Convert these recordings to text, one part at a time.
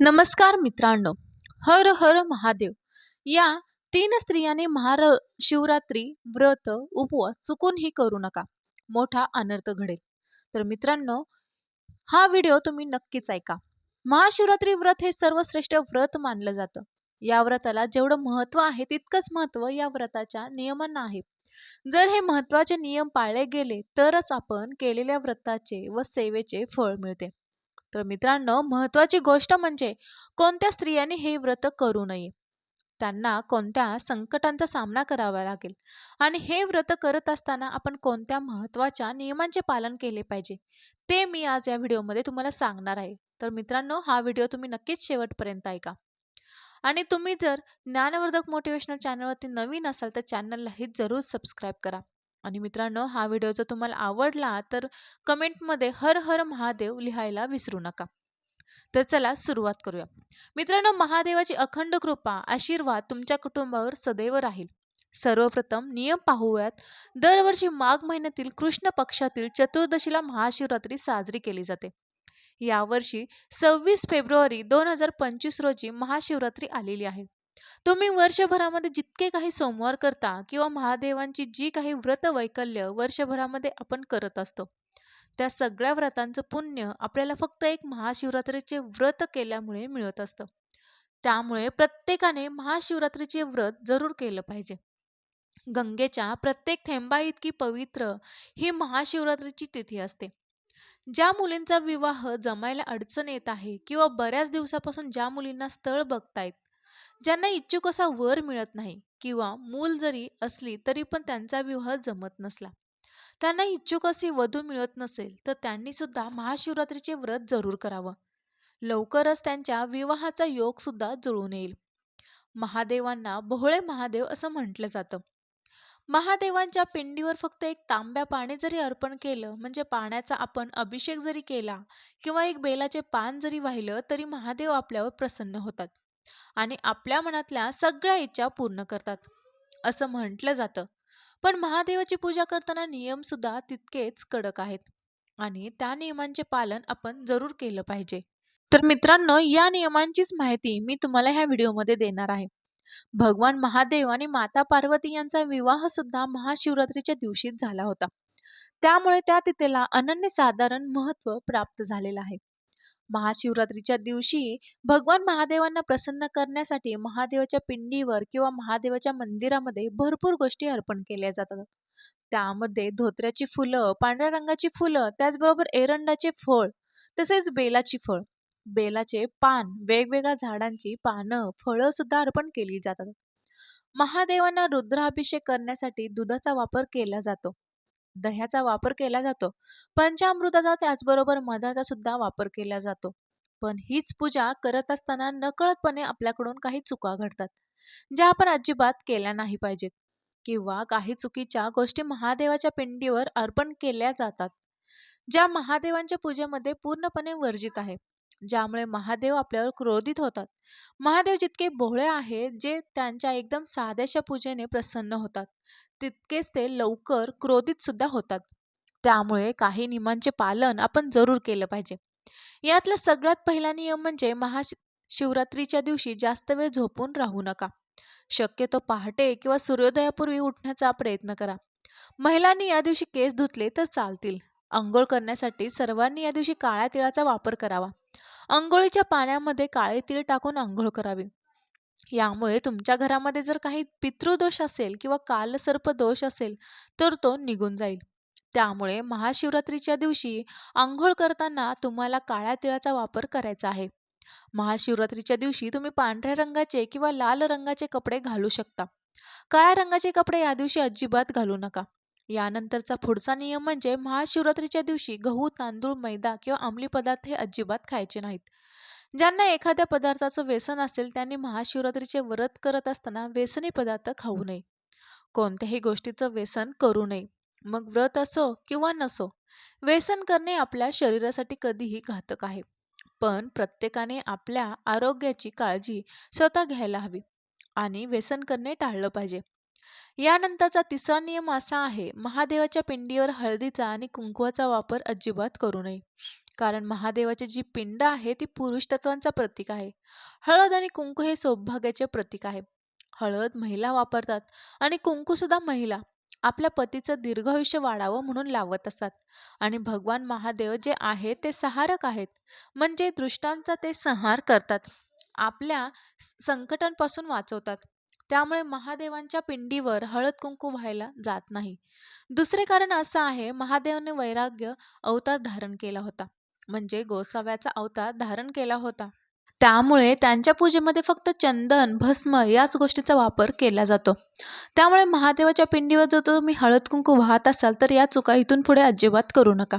नमस्कार मित्रांनो. हर हर महादेव. या तीन स्त्रियांनी महार शिवरात्री व्रत उपवास चुकूनही करू नका. मोठा अनर्थ घडेल. तर मित्रांनो हा व्हिडिओ तुम्ही नक्कीच ऐका. महाशिवरात्री व्रत हे सर्वश्रेष्ठ व्रत मानलं जातं. या व्रताला जेवढं महत्त्व आहे तितकंच महत्त्व या व्रताच्या नियमांना आहे. जर हे महत्त्वाचे नियम पाळले गेले तरच आपण केलेल्या व्रताचे व सेवेचे फळ मिळते. तर मित्रांनो महत्त्वाची गोष्ट म्हणजे कोणत्या स्त्रियांनी हे व्रत करू नये? त्यांना कोणत्या संकटांचा सामना करावा लागेल? आणि हे व्रत करत असताना आपण कोणत्या महत्त्वाच्या नियमांचे पालन केले पाहिजे? ते मी आज या व्हिडिओमध्ये तुम्हाला सांगणार आहे. तर मित्रांनो हा व्हिडिओ तुम्ही नक्कीच शेवटपर्यंत ऐका. आणि तुम्ही जर ज्ञानवर्धक मोटिवेशनल चॅनलवरती नवीन असाल तर चॅनललाही जरूर सबस्क्राईब करा. आणि मित्रांनो हा व्हिडिओ जर तुम्हाला आवडला तर कमेंटमध्ये हर हर महादेव लिहायला विसरू नका. तर चला सुरुवात करूया. मित्रांनो महादेवाची अखंड कृपा आशीर्वाद तुमच्या कुटुंबावर सदैव राहील. सर्वप्रथम नियम पाहूयात. दरवर्षी माघ महिन्यातील कृष्ण पक्षातील चतुर्दशीला महाशिवरात्री साजरी केली जाते. यावर्षी सव्वीस फेब्रुवारी दोन हजार पंचवीस रोजी महाशिवरात्री आलेली आहे. तुम्ही वर्षभरामध्ये जितके काही सोमवार करता किंवा महादेवांची जी काही व्रत वैकल्य वर्षभरामध्ये आपण करत असतो त्या सगळ्या व्रतांचं पुण्य आपल्याला फक्त एक महाशिवरात्रीचे व्रत केल्यामुळे मिळत असतं. त्यामुळे प्रत्येकाने महाशिवरात्रीचे व्रत जरूर केलं पाहिजे. गंगेच्या प्रत्येक थेंबा इतकी पवित्र ही महाशिवरात्रीची तिथी असते. ज्या मुलींचा विवाह जमायला अडचण येत आहे किंवा बऱ्याच दिवसापासून ज्या मुलींना स्थळ बघतायत ज्यांना इच्छुक असा वर मिळत नाही किंवा मूल जरी असली तरी पण त्यांचा विवाह जमत नसला. त्यांना इच्छुक अशी वधू मिळत नसेल तर त्यांनी सुद्धा महाशिवरात्रीचे व्रत जरूर करावं. लवकरच त्यांच्या विवाहाचा योग सुद्धा जुळून येईल. महादेवांना भोळे महादेव असं म्हटलं जातं. महादेवांच्या पिंडीवर फक्त एक तांब्या पाणी जरी अर्पण केलं म्हणजे पाण्याचा आपण अभिषेक जरी केला किंवा एक बेलाचे पान जरी वाहिलं तरी महादेव आपल्यावर प्रसन्न होतात. आणि आपल्या मनातल्या सगळ्या इच्छा पूर्ण करतात असं म्हटलं जातं. पण महादेवाची पूजा करताना नियम सुद्धा तितकेच कडक आहेत आणि त्या नियमांचे पालन आपण जरूर केलं पाहिजे. तर मित्रांनो या नियमांचीच माहिती मी तुम्हाला ह्या व्हिडिओमध्ये देणार आहे. भगवान महादेव आणि माता पार्वती यांचा विवाह सुद्धा महाशिवरात्रीच्या दिवशीच झाला होता. त्यामुळे त्या तिथेला अनन्यसाधारण महत्त्व प्राप्त झालेलं आहे. महाशिवरात्रीच्या दिवशी भगवान महादेवांना प्रसन्न करण्यासाठी महादेवाच्या पिंडीवर किंवा महादेवाच्या मंदिरामध्ये भरपूर गोष्टी अर्पण केल्या जातात. त्यामध्ये धोत्र्याची फुलं पांढऱ्या रंगाची फुलं त्याचबरोबर एरंडाचे फळ तसेच बेलाची फळ. बेलाचे पान वेगवेगळ्या झाडांची पानं फळं सुद्धा अर्पण केली जातात. महादेवांना रुद्राभिषेक करण्यासाठी दुधाचा वापर केला जातो. दह्याचा वापर केला जातो. पंचामृताचा त्याचबरोबर मधाचा सुद्धा वापर केला जातो. पण हीच पूजा करत असताना नकळतपणे आपल्याकडून काही चुका घडतात ज्या आपण अजिबात केल्या नाही पाहिजेत किंवा काही चुकीच्या गोष्टी महादेवाच्या पिंडीवर अर्पण केल्या जातात ज्या महादेवांच्या पूजेमध्ये पूर्णपणे वर्जित आहे. ज्यामुळे महादेव आपल्यावर क्रोधित होतात. महादेव जितके भोळे आहेत जे त्यांच्या एकदम साध्याशा पूजेने प्रसन्न होतात तितकेच ते लवकर क्रोधित सुद्धा होतात. त्यामुळे काही नियमांचे पालन आपण जरूर केलं पाहिजे. यातला सगळ्यात पहिला नियम म्हणजे महाशिवरात्रीच्या दिवशी जास्त वेळ झोपून राहू नका. शक्यतो पहाटे किंवा सूर्योदयापूर्वी उठण्याचा प्रयत्न करा. महिलांनी या दिवशी केस धुतले तर चालतील. अंघोळ करण्यासाठी सर्वांनी या दिवशी काळ्या तिळाचा वापर करावा. अंघोळीच्या पाण्यामध्ये काळे तीळ टाकून अंघोळ करावी. यामुळे तुमच्या घरामध्ये जर काही पितृदोष असेल किंवा कालसर्प दोष असेल तर तो निघून जाईल. त्यामुळे महाशिवरात्रीच्या दिवशी आंघोळ करताना तुम्हाला काळ्या तिळाचा वापर करायचा आहे. महाशिवरात्रीच्या दिवशी तुम्ही पांढऱ्या रंगाचे किंवा लाल रंगाचे कपडे घालू शकता. काळ्या रंगाचे कपडे या दिवशी अजिबात घालू नका. यानंतरचा पुढचा नियम म्हणजे महाशिवरात्रीच्या दिवशी गहू तांदूळ मैदा किंवा अंमली पदार्थ हे अजिबात खायचे नाहीत. ज्यांना एखाद्या पदार्थाचं व्यसन असेल त्यांनी महाशिवरात्रीचे व्रत करत असताना व्यसनी पदार्थ खाऊ नये. कोणत्याही गोष्टीचं व्यसन करू नये. मग व्रत असो किंवा नसो व्यसन करणे आपल्या शरीरासाठी कधीही घातक आहे. पण प्रत्येकाने आपल्या आरोग्याची काळजी स्वतः घ्यायला हवी आणि व्यसन करणे टाळलं पाहिजे. यानंतरचा तिसरा नियम असा आहे महादेवाच्या पिंडीवर हळदीचा आणि कुंकवाचा वापर अजिबात करू नये. कारण महादेवाची जी पिंड आहे ती पुरुष तत्वांचा प्रतीक आहे. हळद आणि कुंकू हे सौभाग्याचे प्रतीक आहे. हळद महिला वापरतात आणि कुंकू सुद्धा महिला. आपल्या पतीचं दीर्घ आयुष्य वाढावं म्हणून लावत असतात. आणि भगवान महादेव जे आहेत ते सहारक आहेत. म्हणजे दृष्टांचा ते संहार करतात. आपल्या संकटांपासून वाचवतात. त्यामुळे महादेवांच्या पिंडीवर हळद कुंकू व्हायला जात नाही. दुसरे कारण असं आहे महादेवाने वैराग्य अवतार धारण केला होता. म्हणजे गोसाव्याचा अवतार धारण केला होता. त्यामुळे त्यांच्या पूजेमध्ये फक्त चंदन भस्म याच गोष्टीचा वापर केला जातो. त्यामुळे महादेवाच्या पिंडीवर जर तुम्ही हळद कुंकू वाहत असाल तर या चुका इथून पुढे अजिबात करू नका.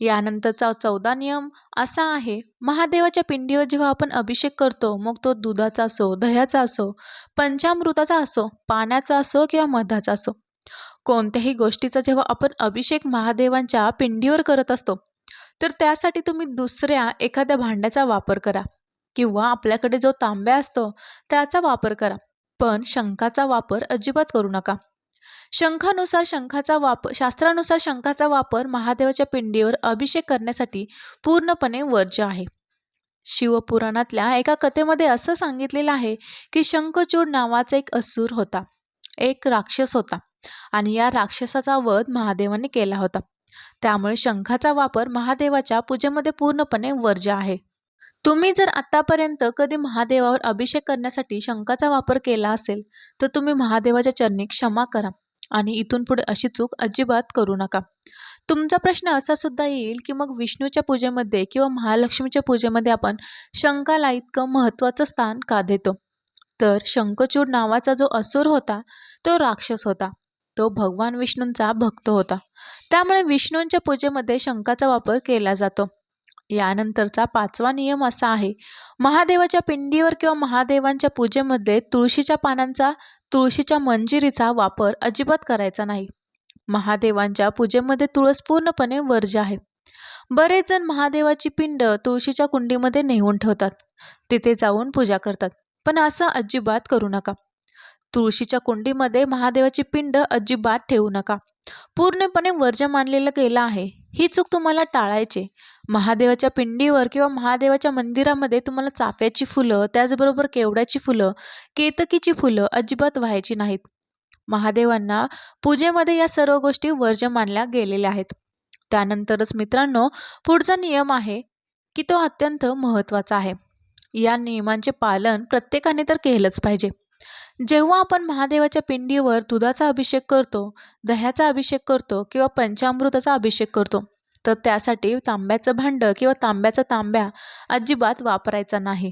यानंतरचा चौदा नियम असा आहे महादेवाच्या पिंडीवर जेव्हा आपण अभिषेक करतो मग तो दुधाचा असो दह्याचा असो पंचामृताचा असो पाण्याचा असो किंवा मधाचा असो. कोणत्याही गोष्टीचा जेव्हा आपण अभिषेक महादेवांच्या पिंडीवर करत असतो तर त्यासाठी तुम्ही दुसऱ्या एखाद्या भांड्याचा वापर करा किंवा आपल्याकडे जो तांब्या असतो त्याचा वापर करा. पण शंखाचा वापर अजिबात करू नका. शंखानुसार शंखाचा वापर शास्त्रानुसार शंखाचा वापर महादेवाच्या पिंडीवर अभिषेक करण्यासाठी पूर्णपणे वर्ज्य आहे. शिवपुराणातल्या एका कथेमध्ये असं सांगितलेलं आहे की शंखचूड नावाचा एक असुर होता एक राक्षस होता आणि या राक्षसाचा वध महादेवाने केला होता. त्यामुळे शंखाचा वापर महादेवाच्या पूजेमध्ये पूर्णपणे वर्ज्य आहे. तुम्ही जर आतापर्यंत कधी महादेवावर अभिषेक करण्यासाठी शंखाचा वापर केला असेल तर तुम्ही महादेवाच्या चरणी क्षमा करा आणि इथून पुढे अशी चूक अजिबात करू नका. तुमचा प्रश्न असा सुद्धा येईल की मग विष्णूच्या पूजेमध्ये किंवा महालक्ष्मीच्या पूजेमध्ये आपण शंखाला इतकं महत्त्वाचं स्थान का देतो? तर शंखचूड नावाचा जो असुर होता तो राक्षस होता. तो भगवान विष्णूंचा भक्त होता. त्यामुळे विष्णूंच्या पूजेमध्ये शंखाचा वापर केला जातो. यानंतरचा पाचवा नियम असा आहे महादेवाच्या पिंडीवर किंवा महादेवांच्या पूजेमध्ये तुळशीच्या पानांचा तुळशीच्या मंजिरीचा वापर अजिबात करायचा नाही. महादेवांच्या पूजेमध्ये तुळस पूर्णपणे वर्ज आहे. बरेच जण महादेवाची पिंड तुळशीच्या कुंडीमध्ये नेऊन ठेवतात. तिथे जाऊन पूजा करतात. पण असं अजिबात करू नका. तुळशीच्या कुंडीमध्ये महादेवाची पिंड अजिबात ठेवू नका. पूर्णपणे वर्ज्य मानलेलं गेलं आहे. ही चूक तुम्हाला टाळायची महादेवाच्या पिंडीवर किंवा महादेवाच्या मंदिरामध्ये तुम्हाला चाफ्याची फुलं त्याचबरोबर केवड्याची फुलं केतकीची फुलं अजिबात व्हायची नाहीत. महादेवांना पूजेमध्ये या सर्व गोष्टी वर्ज्य मानल्या गेलेल्या आहेत. त्यानंतरच मित्रांनो पुढचा नियम आहे की तो अत्यंत महत्त्वाचा आहे. या नियमांचे पालन प्रत्येकाने तर केलंच पाहिजे. जेव्हा आपण महादेवाच्या पिंडीवर दुधाचा अभिषेक करतो दह्याचा अभिषेक करतो किंवा पंचामृताचा अभिषेक करतो तर त्यासाठी तांब्याचं भांडं किंवा तांब्याचा तांब्या अजिबात वापरायचा नाही.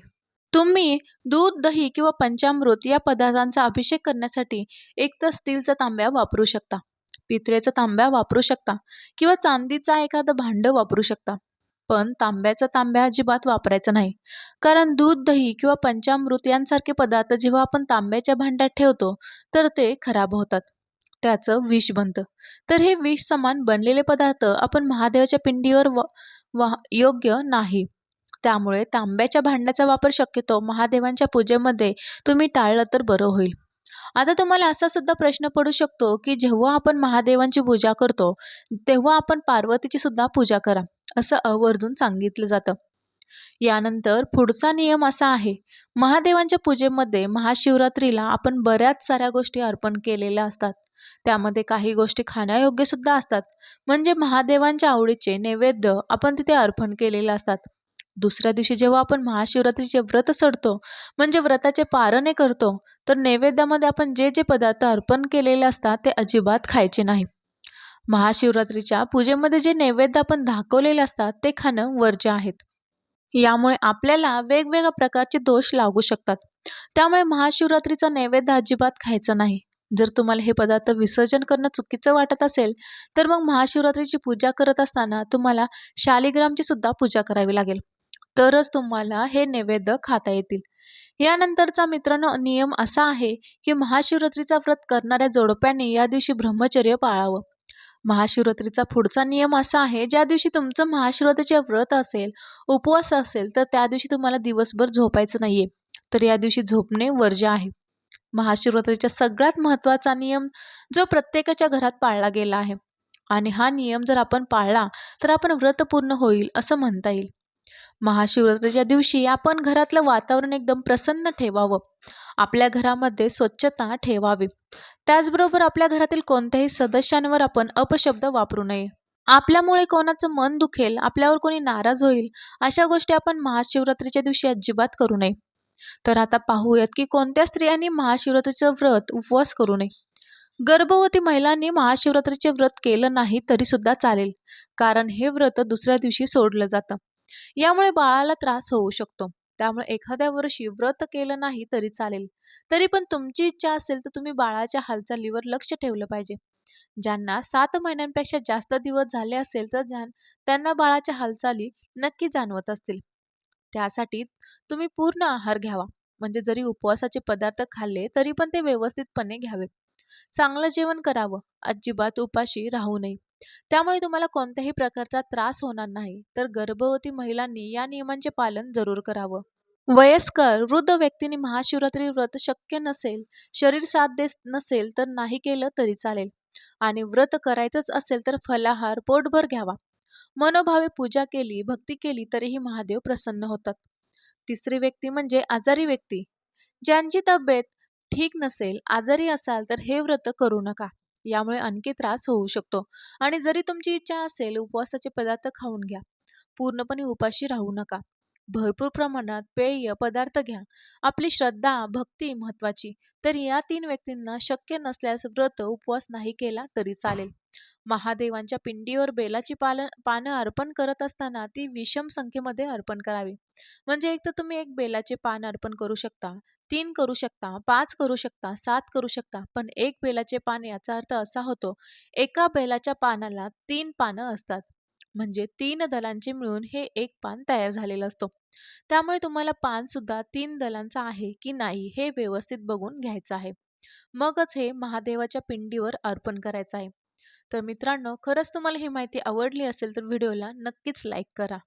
तुम्ही दूध दही किंवा पंचामृत या पदार्थांचा अभिषेक करण्यासाठी एक तर स्टीलचा तांब्या वापरू शकता पित्रेचा तांब्या वापरू शकता किंवा चांदीचा एखादं भांडं वापरू शकता. पण तांब्याचा तांब्या अजिबात वापरायचा नाही. कारण दूध दही किंवा पंचामृत यांसारखे पदार्थ जेव्हा आपण तांब्याच्या भांड्यात ठेवतो तर ते खराब होतात. त्याचं विष बनतं. तर हे विष समान बनलेले पदार्थ आपण महादेवाच्या पिंडीवर व वा योग्य नाही. त्यामुळे तांब्याच्या भांड्याचा वापर शक्यतो महादेवांच्या पूजेमध्ये तुम्ही टाळलं तर बरं होईल. आता तुम्हाला असा सुद्धा प्रश्न पडू शकतो की जेव्हा आपण महादेवांची पूजा करतो तेव्हा आपण पार्वतीची सुद्धा पूजा करा असं आवर्जून सांगितलं जातं. यानंतर पुढचा नियम असा आहे महादेवांच्या पूजेमध्ये महाशिवरात्रीला आपण बऱ्याच साऱ्या गोष्टी अर्पण केलेल्या असतात. त्यामध्ये काही गोष्टी खाण्यायोग्य सुद्धा असतात. म्हणजे महादेवांच्या आवडीचे नैवेद्य आपण तिथे अर्पण केलेले असतात. दुसऱ्या दिवशी जेव्हा आपण महाशिवरात्रीचे व्रत सोडतो म्हणजे व्रताचे पारणे करतो तर नैवेद्यामध्ये आपण जे जे पदार्थ अर्पण केलेले असतात ते अजिबात खायचे नाही. महाशिवरात्रीच्या पूजेमध्ये जे नैवेद्य आपण दाखवलेले असतात ते खाणं वर्ज्य आहेत. यामुळे आपल्याला वेगवेगळ्या प्रकारचे दोष लागू शकतात. त्यामुळे महाशिवरात्रीचा नैवेद्य अजिबात खायचा नाही. जर तुम्हाला हे पदार्थ विसर्जन करणं चुकीचं वाटत असेल तर मग महाशिवरात्रीची पूजा करत असताना तुम्हाला शालिग्रामची सुद्धा पूजा करावी लागेल. तरच तुम्हाला हे नैवेद्य खाता येतील. यानंतरचा मित्रांनो नियम असा आहे की महाशिवरात्रीचा व्रत करणाऱ्या जोडप्यांनी या दिवशी ब्रह्मचर्य पाळावं. महाशिवरात्रीचा पुढचा नियम असा आहे ज्या दिवशी तुमचं महाशिवरात्रीचे व्रत असेल उपवास असेल तर त्या दिवशी तुम्हाला दिवसभर झोपायचं नाहीये. तर या दिवशी झोपणे वर्ज्य आहे. महाशिवरात्रीचा सगळ्यात महत्त्वाचा नियम जो प्रत्येकाच्या घरात पाळला गेला आहे. आणि हा नियम जर आपण पाळला तर आपण व्रत पूर्ण होईल असं म्हणता येईल. महाशिवरात्रीच्या दिवशी आपण घरातलं वातावरण एकदम प्रसन्न ठेवावं. आपल्या घरामध्ये स्वच्छता ठेवावी. त्याचबरोबर आपल्या घरातील कोणत्याही सदस्यांवर आपण अपशब्द वापरू नये. आपल्यामुळे कोणाचं मन दुखेल आपल्यावर कोणी नाराज होईल अशा गोष्टी आपण महाशिवरात्रीच्या दिवशी अजिबात करू नये. तर आता पाहूयात की कोणत्या स्त्रियांनी महाशिवरात्रीचं व्रत उपवास करू नये. गर्भवती महिलांनी महाशिवरात्रीचे व्रत केलं नाही तरी सुद्धा चालेल कारण हे व्रत दुसऱ्या दिवशी सोडलं जातं. यामुळे बाळाला त्रास होऊ शकतो. त्यामुळे एखाद्या वर्षी व्रत केलं नाही तरी चालेल. तरी पण तुमची इच्छा असेल तर तुम्ही बाळाच्या हालचालीवर लक्ष ठेवलं पाहिजे. ज्यांना सात महिन्यांपेक्षा जास्त दिवस झाले असेल तर ज्या त्यांना बाळाच्या हालचाली नक्की जाणवत असतील. त्यासाठी तुम्ही पूर्ण आहार घ्यावा. म्हणजे जरी उपवासाचे पदार्थ खाल्ले तरी पण ते व्यवस्थितपणे घ्यावे. चांगलं जेवण करावं. अजिबात उपाशी राहू नये. त्यामुळे तुम्हाला कोणत्याही प्रकारचा त्रास होणार नाही. तर गर्भवती महिलांनी या नियमांचे पालन जरूर करावं. वयस्कर वृद्ध व्यक्तींनी महाशिवरात्री व्रत शक्य नसेल शरीर साथ देत नसेल तर नाही केलं तरी चालेल. आणि व्रत करायचंच असेल तर फलाहार पोटभर घ्यावा. मनोभावे पूजा केली भक्ती केली तरीही महादेव प्रसन्न होतात. तिसरी व्यक्ती म्हणजे आजारी व्यक्ती. ज्यांची तब्येत ठीक नसेल आजारी असाल तर हे व्रत करू नका. यामुळे आणखी त्रास होऊ शकतो. आणि जरी तुमची इच्छा असेल उपवासाचे पदार्थ खाऊन घ्या. पूर्णपणे उपाशी राहू नका. भरपूर प्रमाणात पेय पदार्थ घ्या. आपली श्रद्धा भक्ती महत्वाची तर या तीन व्यक्तींना शक्य नसल्यास व्रत उपवास नाही केला तरी चालेल. महादेवांच्या पिंडीवर बेलाची पालन पानं अर्पण करत असताना ती विषम संख्येमध्ये अर्पण करावी. म्हणजे एक तर तुम्ही एक बेलाचे पान अर्पण करू शकता तीन करू शकता पाच करू शकता सात करू शकता पण एक बेलाचे पान याचा अर्थ असा होतो एका बेलाच्या पानाला तीन पानं असतात. म्हणजे तीन दलांचे मिळून हे एक पान तयार झालेलं असतो. त्यामुळे तुम्हाला पान सुद्धा तीन दलांचा आहे की नाही हे व्यवस्थित बघून घ्यायचं आहे. मगच हे महादेवाच्या पिंडीवर अर्पण करायचं आहे. तर मित्रांनो खरंच तुम्हाला ही माहिती आवडली असेल तर व्हिडिओला नक्कीच लाईक करा.